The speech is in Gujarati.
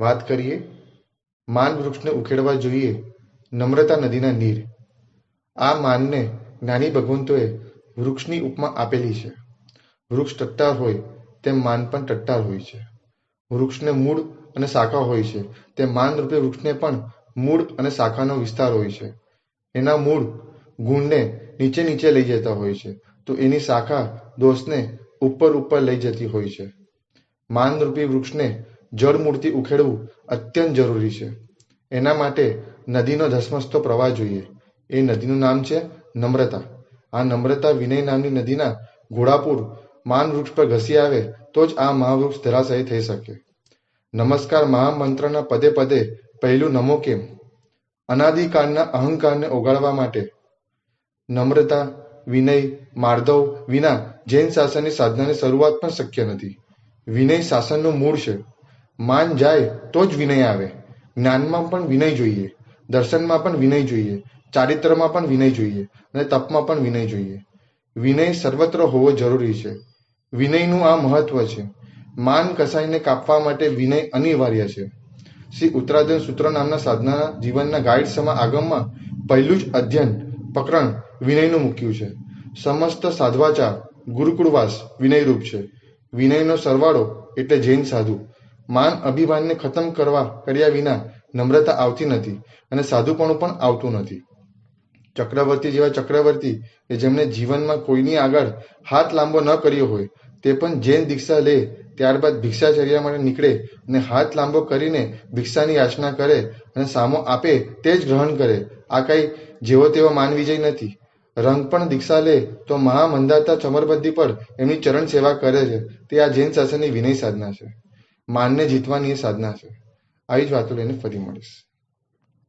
વાત કરીએ, માન વૃક્ષને ઉખેડવા જોઈએ નમ્રતા નદીના નીર. આ માનને જ્ઞાની ભગવંતોએ વૃક્ષની ઉપમા આપેલી છે. વૃક્ષ ટટ્ટાર હોય તેમ માન પણ ટટ્ટાર હોય છે. વૃક્ષને મૂળ અને શાખા હોય છે તે માનરૂપે વૃક્ષને પણ મૂળ અને શાખાનો વિસ્તાર હોય છે. એના મૂળ ગુણને નીચે નીચે લઈ જતા હોય છે તો એની શાખા દોષને ઉપર ઉપર લઈ જતી હોય છે. માનરૂપી વૃક્ષને જળમૂળથી ઉખેડવું અત્યંત જરૂરી છે. એના માટે નદીનો ધસમસતો પ્રવાહ જોઈએ. એ નદીનું નામ છે નમ્રતા. આ નમ્રતા વિનય નામની નદીના ઘોડાપુર માન વૃક્ષ પર ઘસી આવે તો જ આ મહાવૃક્ષ ધરાશાયી થઈ શકે. નમસ્કાર મહામંત્રના પદે પદે પહેલું નમો કેમ? અનાદિકાળના અહંકારને ઓગાળવા માટે. નમ્રતા, વિનય, માર્દવ વિના જૈન શાસનની સાધનાની શરૂઆત પણ શક્ય નથી. વિનય શાસનનું મૂળ છે. માન જાય તો જ વિનય આવે. જ્ઞાનમાં પણ વિનય જોઈએ. દર્શનમાં પણ વિનય જોઈએ. ચારિત્રમાં પણ વિનય જોઈએ. અને તપમાં પણ વિનય જોઈએ. વિનય સર્વત્ર હોવો જરૂરી છે. વિનયનું આ મહત્વ છે. માન કસાઈને કાપવા માટે વિનય અનિવાર્ય છે. શ્રી ઉત્તરાધન સૂત્ર નામના સાધનાના જીવનના ગાઈડ સમા આગમમાં પહેલું જ અધ્યયન પ્રકરણ વિનયનું મૂક્યું છે. સમસ્ત સાધવાચાર ગુરુકુળવાસ વિનયરૂપ છે. વિનયનો સરવાળો એટલે જૈન સાધુ. માન અભિમાનને ખતમ કરવા કર્યા વિના નમ્રતા આવતી નથી અને સાધુપણું પણ આવતું નથી. ચક્રવર્તી જેવા ચક્રવર્તી કે જેમણે જીવનમાં કોઈની આગળ હાથ લાંબો ન કર્યો હોય, તે પણ જૈન દીક્ષા લે, ત્યારબાદ ભિક્ષાચર્યા માટે નીકળે અને હાથ લાંબો કરીને ભિક્ષાની યાચના કરે અને સામો આપે તે જ ગ્રહણ કરે. આ કઈ જેવો તેવો માન વિજય નથી. રંગ પણ દીક્ષા લે તો મહામંદાતા ચમરબદ્દી પર એમની ચરણ સેવા કરે છે. તે આ જૈન શાસનની વિનય સાધના છે. માનને જીતવાની એ સાધના છે. આવી જ વાતો લઈને ફરી મળીશ.